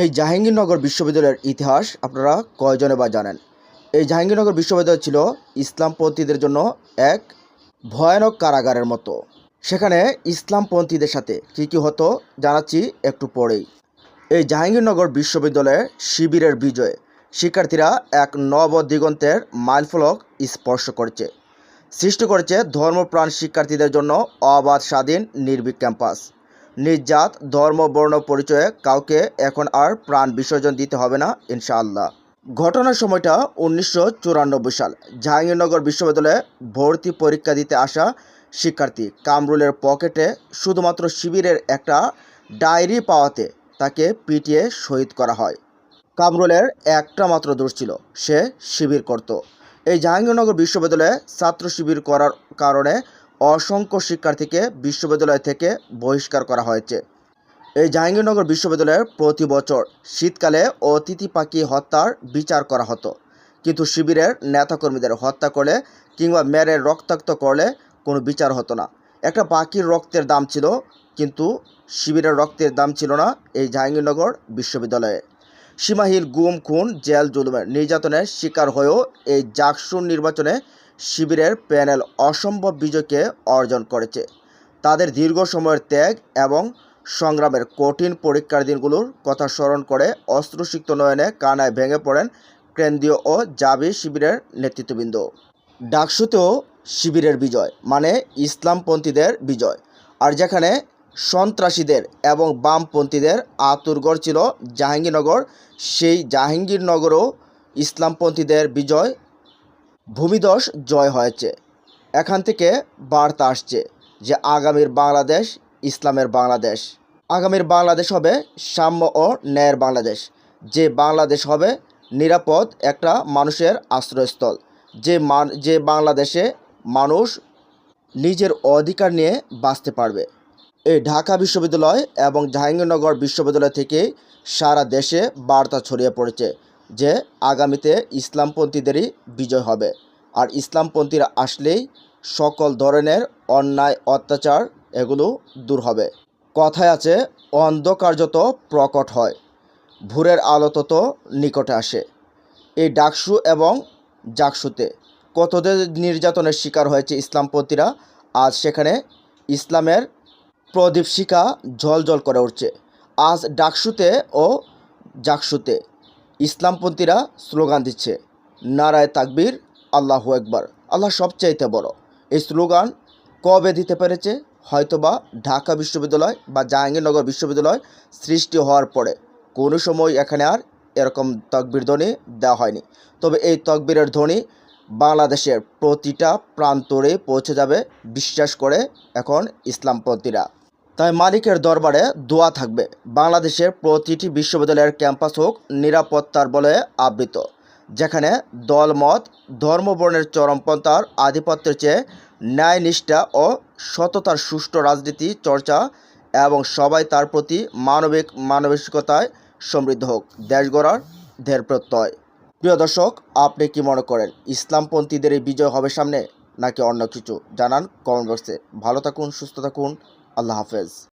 এই জাহাঙ্গীরনগর বিশ্ববিদ্যালয়ের ইতিহাস আপনারা কয়জনে বা জানেন? এই জাহাঙ্গীরনগর বিশ্ববিদ্যালয় ছিল ইসলামপন্থীদের জন্য এক ভয়ানক কারাগারের মতো। সেখানে ইসলামপন্থীদের সাথে কী কী হতো জানাচ্ছি একটু পরেই। এই জাহাঙ্গীরনগর বিশ্ববিদ্যালয়ে শিবিরের বিজয়ে শিক্ষার্থীরা এক নব দিগন্তের মাইলফলক স্পর্শ করছে। সৃষ্টি করেছে ধর্মপ্রাণ শিক্ষার্থীদের জন্য অবাধ স্বাধীন নির্ভীক ক্যাম্পাস। নিজ জাত ধর্ম, বর্ণ পরিচয়ে কাউকে এখন আর প্রাণ বিসর্জন দিতে হবে না, ইনশাআল্লাহ। ঘটনার সময়টা উনিশশো চুরানব্বই সাল। জাহাঙ্গীরনগর বিশ্ববিদ্যালয়ে ভর্তি পরীক্ষা দিতে আসা শিক্ষার্থী কামরুলের পকেটে শুধুমাত্র শিবিরের একটা ডায়েরি পাওয়াতে তাকে পিটিয়ে শহীদ করা হয়। কামরুলের একটা মাত্র দোষ ছিল, সে শিবির করত। এই জাহাঙ্গীরনগর বিশ্ববিদ্যালয়ে ছাত্র শিবির করার কারণে অসংখ্য শিক্ষার্থীকে বিশ্ববিদ্যালয় থেকে বহিষ্কার করা হয়েছে। এই জাহাঙ্গীরনগর বিশ্ববিদ্যালয়ের প্রতি বছর শীতকালে অতিথি পাখি হত্যার বিচার করা হতো। কিন্তু শিবিরের নেতাকর্মীদের হত্যা করলে কিংবা মেরে রক্তাক্ত করলে কোনো বিচার হতো না। একটা পাখির রক্তের দাম ছিল, কিন্তু শিবিরের রক্তের দাম ছিল না এই জাহাঙ্গীরনগর বিশ্ববিদ্যালয়ে। সীমাহীন গুম, খুন, জেল, জুলুমের নির্যাতনের শিকার হয়েও এই জাকসুর নির্বাচনে শিবিরের প্যানেল অসম্ভব বিজয়কে অর্জন করেছে। তাদের দীর্ঘ সময়ের ত্যাগ এবং সংগ্রামের কঠিন পরীক্ষার দিনগুলোর কথা স্মরণ করে অস্ত্রসিক্ত নয়নে কানায় ভেঙে পড়েন কেন্দ্রীয় ও জাবি শিবিরের নেতৃত্ববৃন্দ। ডাকসুতেও শিবিরের বিজয় মানে ইসলামপন্থীদের বিজয়, আর যেখানে সন্ত্রাসীদের এবং বামপন্থীদের আতুরগড় ছিল জাহাঙ্গীরনগর। সেই জাহাঙ্গীরনগরও ইসলামপন্থীদের বিজয় ভূমিদশ জয় হয়েছে। এখান থেকে বার্তা আসছে যে আগামীর বাংলাদেশ ইসলামের বাংলাদেশ। আগামীর বাংলাদেশ হবে সাম্য ও ন্যায়ের বাংলাদেশ। যে বাংলাদেশ হবে নিরাপদ একটা মানুষের আশ্রয়স্থল। যে মান যে বাংলাদেশে মানুষ নিজের অধিকার নিয়ে বাঁচতে পারবে। এই ঢাকা বিশ্ববিদ্যালয় এবং জাহাঙ্গীরনগর বিশ্ববিদ্যালয় থেকে সারা দেশে বার্তা ছড়িয়ে পড়েছে যে আগামীতে ইসলামপন্থীদেরই বিজয় হবে। আর ইসলামপন্থীরা আসলেই সকল ধরনের অন্যায়, অত্যাচার এগুলো দূর হবে। কথায় আছে অন্ধকার যত প্রকট হয়, ভোরের আলো তত নিকটে আসে। এই ডাকসু এবং জাকসুতে কতদের নির্যাতনের শিকার হয়েছে ইসলামপন্থীরা, আজ সেখানে ইসলামের প্রদীপ শিখা ঝলঝল করে উঠছে। আজ ডাকসুতে ও জাকসুতে ইসলামপন্থীরা স্লোগান দিচ্ছে, নারায় তাকবীর, আল্লাহ একবার আল্লাহ সবচাইতে বড়। এই স্লোগান কবে দিতে পেরেছে? হয়তোবা ঢাকা বিশ্ববিদ্যালয় বা জাহাঙ্গীরনগর বিশ্ববিদ্যালয় সৃষ্টি হওয়ার পরে। কোনো সময় এখানে আর এরকম তকবির ধ্বনি দেওয়া হয়নি। তবে এই তকবীরের ধ্বনি বাংলাদেশের প্রতিটা প্রান্তরে পৌঁছে যাবে, বিশ্বাস করে এখন ইসলামপন্থীরা। তাই মালিকের দরবারে দোয়া থাকবে। বাংলাদেশের প্রতিটি বিশ্ববিদ্যালয়ের ক্যাম্পাস হোক নিরাপত্তার বলে আবৃত, যেখানে দলমত, ধর্মবর্ণের চরমপন্থার আধিপত্যের চেয়ে ন্যায়নিষ্ঠা ও সততার সুষ্ঠু রাজনীতি চর্চা এবং সবাই তার প্রতি মানবিক মানবিকতায় সমৃদ্ধ হোক। দেশ গড়ার ঢের প্রত্যয়। প্রিয় দর্শক, আপনি কি মনে করেন, ইসলামপন্থীদের বিজয় হবে সামনে নাকি অন্য কিছু? জানান কমেন্ট বক্সে। ভালো থাকুন, সুস্থ থাকুন। আল্লাহ হাফেজ